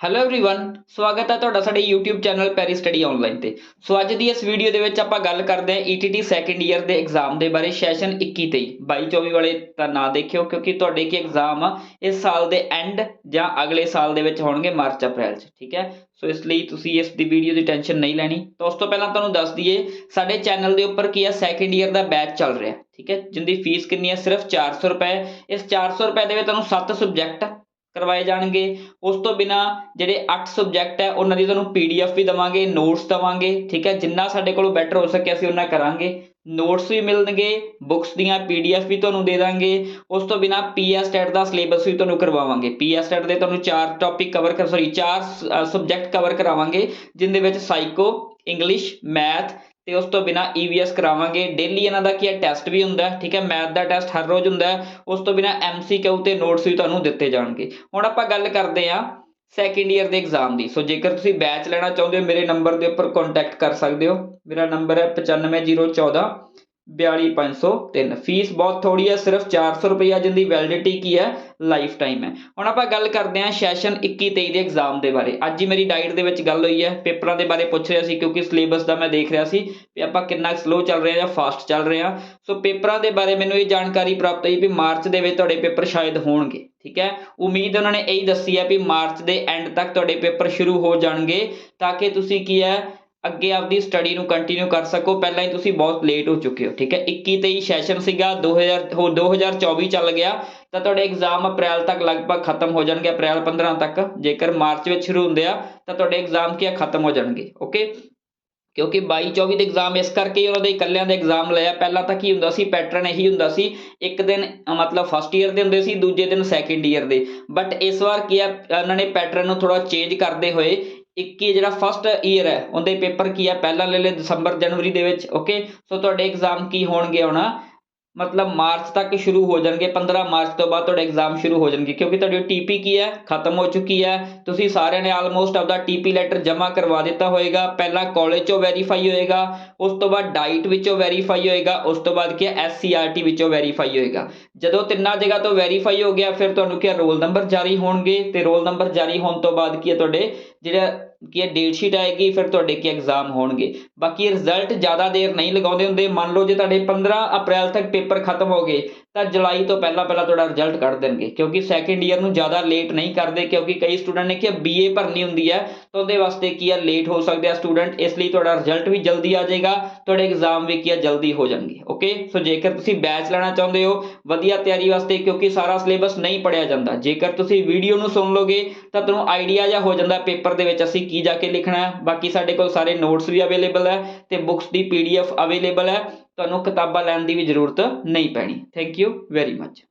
Hello everyone ਸਵਾਗਤ ਹੈ ਤੁਹਾਡਾ ਸਾਡੇ YouTube channel Perry study online ਤੇ ਸੋ ਅੱਜ ਦੀ ਇਸ ਵੀਡੀਓ ਦੇ ਵਿੱਚ ਆਪਾਂ ਗੱਲ ਕਰਦੇ ਹਾਂ ETT ਸੈਕੰਡ ਈਅਰ ਦੇ ਐਗਜ਼ਾਮ ਦੇ ਬਾਰੇ ਸੈਸ਼ਨ 21 23 22 24 ਵਾਲੇ ਤਾਂ ਨਾ ਦੇਖਿਓ ਕਿਉਂਕਿ ਤੁਹਾਡੇ ਕੀ ਐਗਜ਼ਾਮ ਆ ਇਸ ਸਾਲ ਦੇ ਐਂਡ ਜਾਂ ਅਗਲੇ ਸਾਲ ਦੇ ਵਿੱਚ ਹੋਣਗੇ ਮਾਰਚ ਅਪ੍ਰੈਲ 'ਚ ਠੀਕ ਹੈ ਸੋ ਇਸ ਲਈ ਤੁਸੀਂ ਇਸ ਦੀ ਵੀਡੀਓ ਦੀ ਟੈਨਸ਼ਨ ਨਹੀਂ ਲੈਣੀ ਤਾਂ ਉਸ ਤੋਂ ਪਹਿਲਾਂ ਤੁਹਾਨੂੰ ਦੱਸ ਦਈਏ ਸਾਡੇ ਚੈਨਲ ਦੇ ਉੱਪਰ ਕੀ ਹੈ ਸੈਕੰਡ ਈਅਰ ਦਾ ਬੈਚ ਚੱਲ ਰਿਹਾ ਠੀਕ ਹੈ ਜਿੰਦੀ ਫੀਸ ਕਿੰਨੀ ਹੈ ਸਿਰਫ 400 ਰੁਪਏ ਇਸ 400 ਰੁਪਏ ਦੇ ਵਿੱਚ ਤੁਹਾਨੂੰ 7 ਸਬਜੈਕਟ ਕਰਵਾਏ ਜਾਣਗੇ। ਉਸ ਤੋਂ ਬਿਨਾ ਜਿਹੜੇ 8 ਸਬਜੈਕਟ ਹੈ, ਉਹਨਾਂ ਦੀ ਤੁਹਾਨੂੰ ਪੀਡੀਐਫ ਵੀ ਦਵਾਂਗੇ ਨੋਟਸ ਦਵਾਂਗੇ, ਠੀਕ ਹੈ? ਜਿੰਨਾ ਸਾਡੇ ਕੋਲੋਂ ਬੈਟਰ ਹੋ ਸਕੇ ਅਸੀਂ ਉਹਨਾਂ ਕਰਾਂਗੇ। ਨੋਟਸ ਵੀ ਮਿਲਣਗੇ ਬੁੱਕਸ ਦੀਆਂ ਪੀਡੀਐਫ ਵੀ ਤੁਹਾਨੂੰ ਦੇ ਦਾਂਗੇ। ਉਸ ਤੋਂ ਬਿਨਾ ਪੀਐਸ ਟੈਟ ਦਾ ਸਿਲੇਬਸ ਵੀ ਤੁਹਾਨੂੰ ਕਰਵਾਵਾਂਗੇ। ਪੀਐਸ ਟੈਟ ਦੇ ਤੁਹਾਨੂੰ ਚਾਰ ਟੌਪਿਕ ਕਵਰ ਕਰ ਸੌਰੀ ਚਾਰ ਸਬਜੈਕਟ ਕਵਰ ਕਰਾਵਾਂਗੇ, ਜਿੰਦੇ ਵਿੱਚ ਸਾਈਕੋ ਇੰਗਲਿਸ਼ ਮੈਥ ਤੇ ਉਸ ਤੋਂ ਬਿਨਾ ਈਵੀਐਸ ਕਰਾਵਾਂਗੇ। ਡੇਲੀ ਇਹਨਾਂ ਦਾ ਕੀ ਹੈ? ਟੈਸਟ ਵੀ ਹੁੰਦਾ ਠੀਕ ਹੈ? ਮੈਥ ਦਾ ਟੈਸਟ ਹਰ ਰੋਜ਼ ਹੁੰਦਾ ਉਸ ਤੋਂ ਬਿਨਾ ਐਮਸੀਕਿਊ ਤੇ ਨੋਟਸ ਵੀ ਤੁਹਾਨੂੰ ਦਿੱਤੇ ਜਾਣਗੇ। ਹੁਣ ਆਪਾਂ ਗੱਲ ਕਰਦੇ ਹਾਂ ਸੈਕੰਡ ਈਅਰ ਦੇ ਐਗਜ਼ਾਮ ਦੀ। ਸੋ ਜੇਕਰ ਤੁਸੀਂ ਬੈਚ ਲੈਣਾ ਚਾਹੁੰਦੇ ਹੋ, ਮੇਰੇ ਨੰਬਰ ਦੇ ਉੱਪਰ ਕੰਟੈਕਟ ਕਰ ਸਕਦੇ ਹੋ। ਮੇਰਾ ਨੰਬਰ ਹੈ 95014 42503 ਫੀਸ ਬਹੁਤ ਥੋੜੀ ਹੈ, ਸਿਰਫ 400 ਰੁਪਇਆ ਜਿੰਦੀ ਵੈਲਿਡਿਟੀ ਕੀ ਹੈ ਲਾਈਫ ਟਾਈਮ ਹੈ। ਹੁਣ ਆਪਾਂ ਗੱਲ ਕਰਦੇ ਹਾਂ ਸੈਸ਼ਨ 21 23 ਦੇ ਐਗਜ਼ਾਮ ਦੇ ਬਾਰੇ। ਅੱਜ ਹੀ ਮੇਰੀ ਡਾਈਟ ਦੇ ਵਿੱਚ ਗੱਲ ਹੋਈ ਹੈ, ਪੇਪਰਾਂ ਦੇ ਬਾਰੇ ਪੁੱਛ ਰਿਹਾ ਸੀ ਕਿਉਂਕਿ ਸਿਲੇਬਸ ਦਾ ਮੈਂ ਦੇਖ ਰਿਹਾ ਸੀ ਵੀ ਆਪਾਂ ਕਿੰਨਾ ਸਲੋ ਚੱਲ ਰਹੇ ਹਾਂ ਜਾਂ ਫਾਸਟ ਚੱਲ ਰਹੇ ਹਾਂ। ਸੋ ਪੇਪਰਾਂ ਦੇ ਬਾਰੇ ਮੈਨੂੰ ਇਹ ਜਾਣਕਾਰੀ ਪ੍ਰਾਪਤ ਹੋਈ ਵੀ ਮਾਰਚ ਦੇ ਵਿੱਚ ਤੁਹਾਡੇ ਪੇਪਰ ਸ਼ਾਇਦ ਹੋਣਗੇ, ਠੀਕ ਹੈ? ਉਮੀਦ ਉਹਨਾਂ ਨੇ ਇਹੀ ਦੱਸੀ ਹੈ ਵੀ ਮਾਰਚ ਦੇ ਐਂਡ ਤੱਕ ਤੁਹਾਡੇ ਪੇਪਰ ਸ਼ੁਰੂ ਹੋ ਜਾਣਗੇ, ਤਾਂ ਕਿ ਤੁਸੀਂ ਕੀ ਹੈ ਅੱਗੇ ਆਪਦੀ ਸਟੱਡੀ ਨੂੰ ਕੰਟੀਨਿਊ ਕਰ ਸਕੋ। ਪਹਿਲਾਂ ਹੀ ਤੁਸੀਂ ਬਹੁਤ ਲੇਟ ਹੋ ਚੁੱਕੇ ਹੋ, ਠੀਕ ਹੈ? 21 23 ਸੈਸ਼ਨ ਸੀਗਾ 2000 ਹੋ 2024 ਚੱਲ ਗਿਆ। ਤਾਂ ਤੁਹਾਡੇ ਐਗਜ਼ਾਮ ਅਪ੍ਰੈਲ ਤੱਕ ਲਗਭਗ ਖਤਮ ਹੋ ਜਾਣਗੇ, ਅਪ੍ਰੈਲ 15 ਤੱਕ। ਜੇਕਰ ਮਾਰਚ ਵਿੱਚ ਸ਼ੁਰੂ ਹੁੰਦੇ ਆ, ਤਾਂ ਤੁਹਾਡੇ ਐਗਜ਼ਾਮ ਕੀ ਆ? ਖਤਮ ਹੋ ਜਾਣਗੇ ਓਕੇ ਕਿਉਂਕਿ 22 24 ਦੇ ਐਗਜ਼ਾਮ ਇਸ ਕਰਕੇ ਉਹਨਾਂ ਦੇ ਇਕੱਲਿਆਂ ਦੇ ਐਗਜ਼ਾਮ ਲਿਆ ਪਹਿਲਾਂ ਤਾਂ ਕੀ ਹੁੰਦਾ ਸੀ ਪੈਟਰਨ ਇਹੀ ਹੁੰਦਾ ਸੀ, ਇੱਕ ਦਿਨ ਮਤਲਬ ਫਸਟ ਈਅਰ ਦੇ ਹੁੰਦੇ ਸੀ, ਦੂਜੇ ਦਿਨ ਸੈਕੰਡ ਈਅਰ ਦੇ। ਬਟ ਇਸ ਵਾਰ ਕੀ ਆ ਉਹਨਾਂ ਨੇ ਪੈਟਰਨ ਨੂੰ ਥੋੜਾ ਚੇਂਜ ਕਰਦੇ ਹੋਏ ਇੱਕ ਹੀ ਜਿਹੜਾ ਫਸਟ ਈਅਰ ਹੈ, ਉਹਦੇ ਪੇਪਰ ਕੀ ਆ ਪਹਿਲਾਂ ਲੈ ਲੈ ਦਸੰਬਰ, ਜਨਵਰੀ ਦੇ ਵਿੱਚ ਓਕੇ ਸੋ ਤੁਹਾਡੇ ਐਗਜ਼ਾਮ ਕੀ ਹੋਣਗੇ ਹੁਣ? ਮਤਲਬ ਮਾਰਚ ਤੱਕ ਸ਼ੁਰੂ ਹੋ ਜਾਣਗੇ 15 ਮਾਰਚ ਤੋਂ ਬਾਅਦ ਤੁਹਾਡੇ ਐਗਜ਼ਾਮ ਸ਼ੁਰੂ ਹੋ ਜਾਣਗੇ, ਕਿਉਂਕਿ ਤੁਹਾਡੀ ਟੀਪੀ ਕੀ ਹੈ? ਖਤਮ ਹੋ ਚੁੱਕੀ ਹੈ। ਤੁਸੀਂ ਸਾਰਿਆਂ ਨੇ ਆਲਮੋਸਟ ਆਪਦਾ ਟੀਪੀ ਲੈਟਰ ਜਮ੍ਹਾਂ ਕਰਵਾ ਦਿੱਤਾ ਹੋਏਗਾ। ਪਹਿਲਾਂ ਕਾਲਜ ਚੋਂ ਵੈਰੀਫਾਈ ਹੋਏਗਾ, ਉਸ ਤੋਂ ਬਾਅਦ ਡਾਈਟ ਵਿੱਚੋਂ ਵੈਰੀਫਾਈ ਹੋਏਗਾ, ਉਸ ਤੋਂ ਬਾਅਦ ਕੀ ਹੈ? ਐਸਸੀਆਰਟੀ ਵਿੱਚੋਂ ਵੈਰੀਫਾਈ ਹੋਏਗਾ। ਜਦੋਂ ਤਿੰਨਾਂ ਜਗ੍ਹਾ ਤੋਂ ਵੈਰੀਫਾਈ ਹੋ ਗਿਆ, ਫਿਰ ਤੁਹਾਨੂੰ ਕੀ ਰੋਲ ਨੰਬਰ ਜਾਰੀ ਹੋਣਗੇ। ਤੇ ਰੋਲ ਨੰਬਰ ਜਾਰੀ ਹੋਣ ਤੋਂ ਬਾਅਦ ਕੀ ਹੈ ਤੁਹਾਡੇ? ਜਿਹੜਾ ਕੀ ਹੈ ਡੇਟ ਸ਼ੀਟ ਆਏਗੀ, ਫਿਰ ਤੁਹਾਡੇ ਕੀ ਐਗਜ਼ਾਮ ਹੋਣਗੇ। ਬਾਕੀ ਰਿਜ਼ਲਟ ਜ਼ਿਆਦਾ ਦੇਰ ਨਹੀਂ ਲਗਾਉਂਦੇ ਹੁੰਦੇ। ਮੰਨ ਲਓ ਜੇ ਤੁਹਾਡੇ 15 ਅਪ੍ਰੈਲ ਤੱਕ ਪੇਪਰ ਖਤਮ ਹੋ ਗਏ ਤਾਂ ਜੁਲਾਈ ਤੋਂ ਪਹਿਲਾਂ ਪਹਿਲਾਂ ਤੁਹਾਡਾ ਰਿਜ਼ਲਟ ਕੱਢ ਦੇਣਗੇ, ਕਿਉਂਕਿ ਸੈਕੰਡ ਈਅਰ ਨੂੰ ਜ਼ਿਆਦਾ ਲੇਟ ਨਹੀਂ ਕਰਦੇ, ਕਿਉਂਕਿ ਕਈ ਸਟੂਡੈਂਟ ਨੇ ਕਿ ਬੀਏ ਭਰਨੀ ਹੁੰਦੀ ਹੈ, ਤਾਂ ਉਹਦੇ ਵਾਸਤੇ ਕੀ ਹੈ ਲੇਟ ਹੋ ਸਕਦੇ ਆ ਸਟੂਡੈਂਟ ਇਸ ਲਈ ਤੁਹਾਡਾ ਰਿਜ਼ਲਟ ਵੀ ਜਲਦੀ ਆ ਜਾਏਗਾ, ਤੁਹਾਡੇ ਐਗਜ਼ਾਮ ਵੀ ਕੀ ਹੈ ਜਲਦੀ ਹੋ ਜਾਣਗੇ ਓਕੇ ਸੋ ਜੇਕਰ ਤੁਸੀਂ ਬੈਚ ਲੈਣਾ ਚਾਹੁੰਦੇ ਹੋ, ਵਧੀਆ ਤਿਆਰੀ ਵਾਸਤੇ, ਕਿਉਂਕਿ ਸਾਰਾ ਸਿਲੇਬਸ ਨਹੀਂ ਪੜਿਆ ਜਾਂਦਾ, ਜੇਕਰ ਤੁਸੀਂ ਵੀਡੀਓ ਨੂੰ ਸੁਣ ਲੋਗੇ, ਤਾਂ ਤੁਹਾਨੂੰ ਆਈਡੀਆ ਜਾਂ ਹੋ ਜਾਂਦਾ ਪੇਪਰ ਦੇ ਵਿੱਚ, ਅਸੀਂ ਕੀ ਜਾ ਕੇ ਲਿਖਣਾ ਹੈ, ਬਾਕੀ ਸਾਡੇ ਕੋਲ ਸਾਰੇ ਨੋਟਸ ਵੀ ਅਵੇਲੇਬਲ ਹੈ, ਤੇ ਬੁੱਕਸ ਦੀ ਪੀਡੀਐਫ ਅਵੇਲੇਬਲ ਹੈ ਤੁਹਾਨੂੰ ਕਿਤਾਬਾਂ ਲੈਣ ਦੀ ਵੀ ਜ਼ਰੂਰਤ ਨਹੀਂ ਪੈਣੀ। Thank you very much